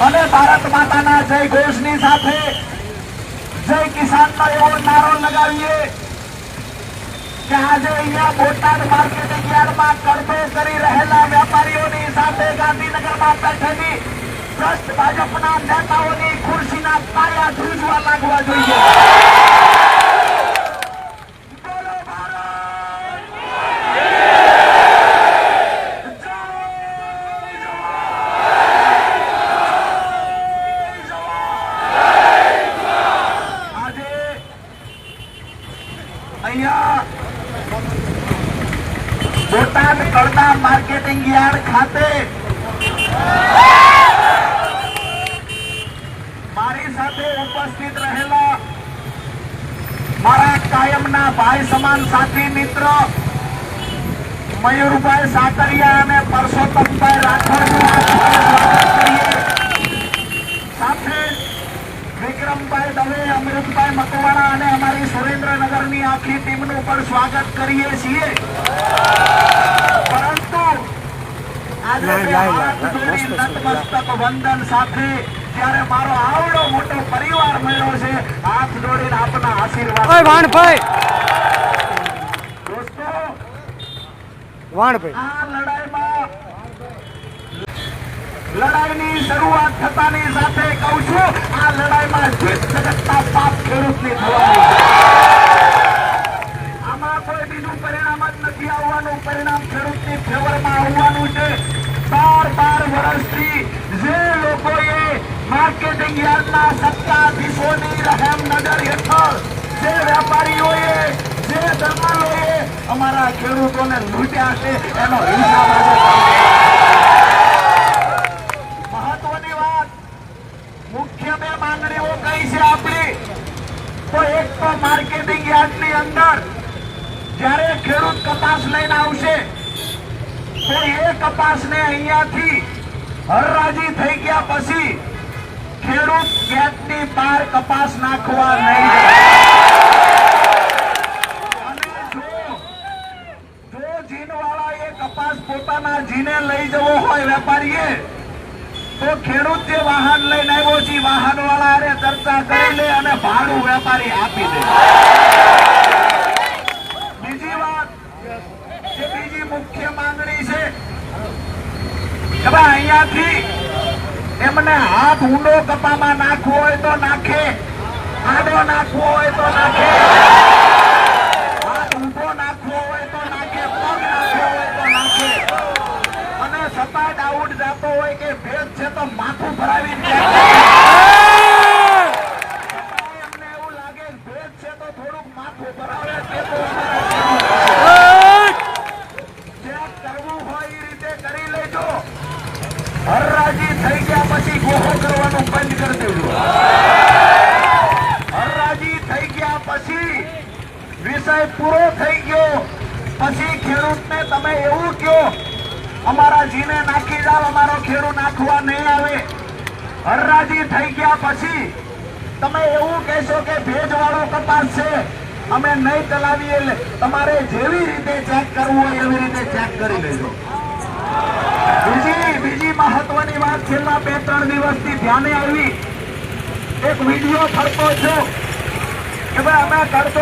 અને ભારત માતાના જય ઘોષની સાથે જય કિસાનનો એવો નારો લગાવીએ કે આજે અહીંયા બોટાદ માર્કેટિંગ યાર્ડમાં કરતો કરી રહેલા વેપારીઓની સાથે ગાંધીનગરમાં બેઠેલી ભ્રષ્ટ ભાજપના નેતાઓની ખુરશીના પાયા ધ્રુજવા લાગવા જોઈએ. બોટાદ કડતા માર્કેટિંગ યાર્ડ ખાતે. મારી સાથે ઉપસ્થિત રહેલા મારા કાયમના ભાઈ સમાન સાથી મિત્ર મયુરભાઈ સાકરિયા અને પરસોત્તમભાઈ કરીએ. સાથે વિક્રમભાઈ દવે, અમૃતભાઈ મકવાણા અને અમારી સુરેન્દ્રનગરની આખી ટીમનું પણ સ્વાગત કરીએ છીએ. વંદન સાથે ત્યારે મારો આવડો મોટો પરિવાર મળ્યો છે. હાથ જોડીને આપના આશીર્વાદ. વાણભાઈ! દોસ્તો વાણભાઈ. આ લડાઈમાં લડાઈની શરૂઆત થતાની સાથે કહું છું આ લડાઈમાં જીત જગતના પાપ ખેડૂતની થવાની માર્કેટિંગ સત્તાધીશોની રહેમ નજર હેઠળ જે વેપારીઓએ, જે દલાલોએ અમારા ખેડૂતોને લૂંટ્યા છે, એનો હિસાબ માંગણીઓ કઈ છે આપણી? તો એક તો માર્કેટિંગ યાર્ડની અંદર, જ્યારે ખેડૂત કપાસ લઈને આવશે, તો એ કપાસને અહીંયાથી હરરાજી થઈ ગયા પછી ખેડૂત ગેટની બહાર કપાસ નાખવા નહીં. અને જો જો જીનવાળા કપાસ પોતાના જીને લઈ જવો હોય વેપારીએ, તો ખેડૂત વાહન લઈને આવ્યો છે ચર્ચા કરી લે અને ભાડું વેપારી આપી દે બીજી મુખ્ય માંગણી છે, કે અહીંયાથી એમને હાથ ઊંડો કપામાં નાખવો હોય તો નાખે. આડો નાખવો હોય તો નાખે. હાથ ઊંધો નાખવો હોય તો નાખે. પગ નાખવો હોય તો નાખે. અને સપાટ આઉટ જાતો હોય કે ભેદ છે તો માથું ભરાવી દે એમને એવું લાગે કે ભેદ છે તો થોડુંક માથું ભરાવે તે તો અમારા ચેક કરવું હોય એ રીતે કરી લેજો હરરાજી થઈ ગયા પછી ગોહો કરવાનું બંધ કરી દેજો હરરાજી થઈ ગયા પછી વિષય પૂરો થઈ ગયો પછી ખેડૂતને તમે એવું કહો, અમારા જીને નાખી જાવ અમારો ખેડૂ નાખવા નહીં આવે. હરરાજી થઈ ગયા પછી તમે એવું કહેશો કે ભેજવાળો કપાસ છે, અમે નહીં ચલાવીએ તમારે જેવી રીતે ચેક કરવું હોય એવી રીતે ચેક કરી લેજો. બીજી બીજી મહત્વની વાત છેલ્લા બે, ત્રણ દિવસથી ધ્યાને આવી. એક વીડિયો ફરતો છો કે ભાઈ અમે કરતો